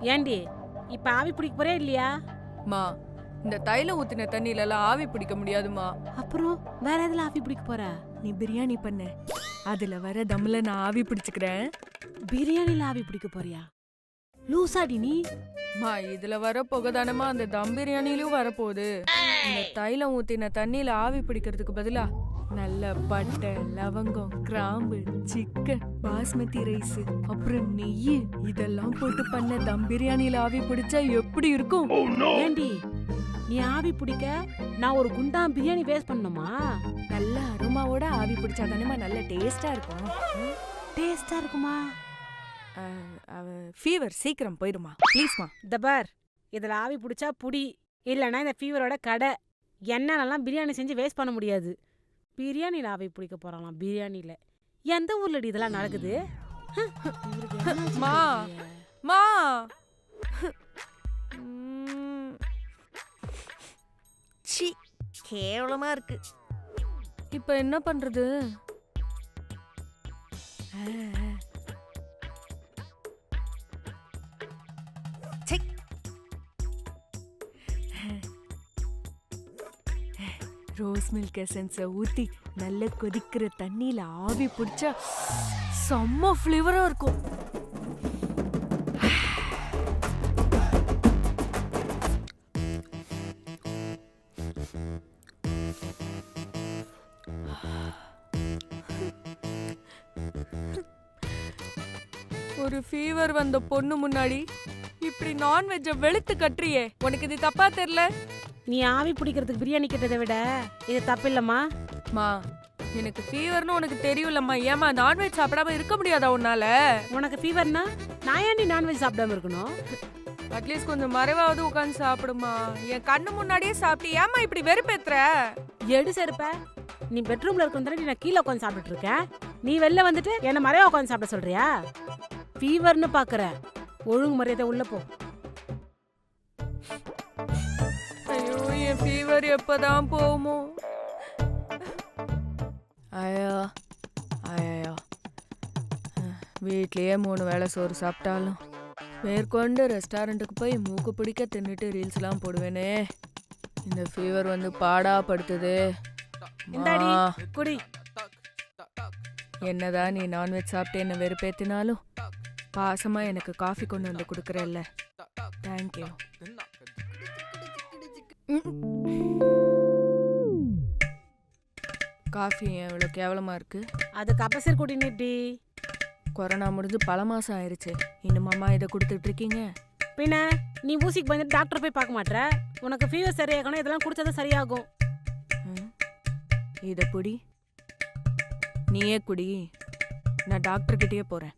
ஏண்டி இப்ப ஆவி பிடிக்க போறே இல்லையா? மா இந்த தைலம் ஊத்தின தண்ணியில எல்லாம் ஆவி பிடிக்க முடியாதுமா. அப்புறம் வேற எதுல ஆவி பிடிக்க போற? நீ பிரியாணி பண்ண. அதுல வர தம்ல நான் ஆவி பிடிச்சுக்கிறேன். பிரியாணில ஆவி பிடிக்க போறியா? லூசாடி நீ. மா இதுல வர புகைதானமா அந்த தம் பிரியாணிலயும் வரப்போகுது. இந்த தைலம் ஊத்தின தண்ணியில ஆவி பிடிக்கிறதுக்கு பதிலா நல்ல பட்டை லவங்கம் கிராம்பு சிக்கன் பாஸ்மதி ரைஸ் அப்புறம் நெய். இதெல்லாம் போட்டு பண்ண தம் பிரியாணியில ஆவி பிடிச்சா எப்படி இருக்கும்? ஏண்டி நீ ஆவி பிடிக்க? நான் ஒரு குண்டா பிரியாணி வேஸ்ட் பண்ணணுமா? நல்ல அருமாவோட ஆவி பிடிச்சா தானேமா நல்ல டேஸ்டா இருக்கும். டேஸ்டா இருக்குமா? ஃபீவர் சீக்கிரம் போயிடுமா ப்ளீஸ்மா இந்த பார் இதுல ஆவி பிடிச்சா புடி இல்லைன்னா இந்த ஃபீவரோட கடை. என்னாலலாம் பிரியாணி செஞ்சு வேஸ்ட் பண்ண முடியாது. பிரியாணில ஆவி பிடிக்க போறாங்களாம் பிரியாணில எந்த ஊர்லடி இதெல்லாம் நடக்குது மா. மா சி கேவலமா இருக்கு இப்போ என்ன பண்றது ச்சை. ரோஸ் மில்க் எசன்ஸை ஊத்தி நல்ல கொதிக்கிற தண்ணியில ஆவி பிடிச்சா செம்ம ஃப்ளேவராக இருக்கும். ஒரு ஃபீவர் வந்த பொண்ணு முன்னாடி இப்படி நான்வெஜ்ஜை வெளுத்து கட்டுறியே. உனக்கு இது தப்பா தெரியல? நீ ஆவி பிடிக்கிறதுக்கு பிரியாணி கேட்டதை விட இது தப்பில்லம்மா. மா எனக்கு ஃபீவர்னு உனக்கு தெரியும்லம்மா. ஏமா நான்வெஜ் சாப்பிடாம இருக்க முடியாதா உன்னால? உனக்கு ஃபீவர்னா நான் ஏன்டி நான்வெஜ் சாப்பிடாம இருக்கணும்? அட்லீஸ்ட் கொஞ்சம் மறைவாவது உட்காந்து சாப்பிடுமா. என் கண்ணு முன்னாடியே சாப்பிட்டு ஏமா இப்படி வெறுப்பேத்துற? எடு செருப்ப. நீ பெட்ரூம்ல இருக்கிற நான் கீழே உட்காந்து சாப்பிட்டுட்டு இருக்கேன். நீ வெளில வந்துட்டு என்ன மறைவா உட்காந்து சாப்பிட சொல்றியா? ஃபீவர்னு பாக்குற. ஒழுங்கு மரியாதை உள்ள போ. ஐயோ என் ஃபீவர் எப்பதான் போகுமோ? ஐயோ ஐயோ. வீட்லயே மூணு வேளை சோறு சாப்பிட்டாலும் மேற்கொண்டு ரெஸ்டாரண்ட்டுக்கு போய் மூக்கு பிடிக்க தின்னுட்டு ரீல்ஸ்லாம் போடுவேனே. இந்த ஃபீவர் வந்து பாடா படுத்துது குடி. என்னதான் நீ நான்வெஜ் சாப்பிட்டு என்ன வெறுப்பேத்தினாலும் பாசமா எனக்கு காஃபி கொண்டு வந்து கொடுக்குறல்ல. தேங்க்யூ காஃபி ஏன் இவ்வளோ கேவலமா இருக்கு? அது கபசர் குடி நீட்டி கொரோனா முடிஞ்சு பல மாசம் ஆயிருச்சு. இன்னுமாம்மா இதை கொடுத்துட்டு இருக்கீங்க? பின்ன நீ ஊசிக்கு பயந்துட்டு டாக்டர் போய் பார்க்க மாட்ற? உனக்கு ஃபீவர் சரியாகணும் இதெல்லாம் குடிச்சா சரியாகும்? இதை புடி நீயே குடி. நான் டாக்டர் கிட்டயே போறேன்.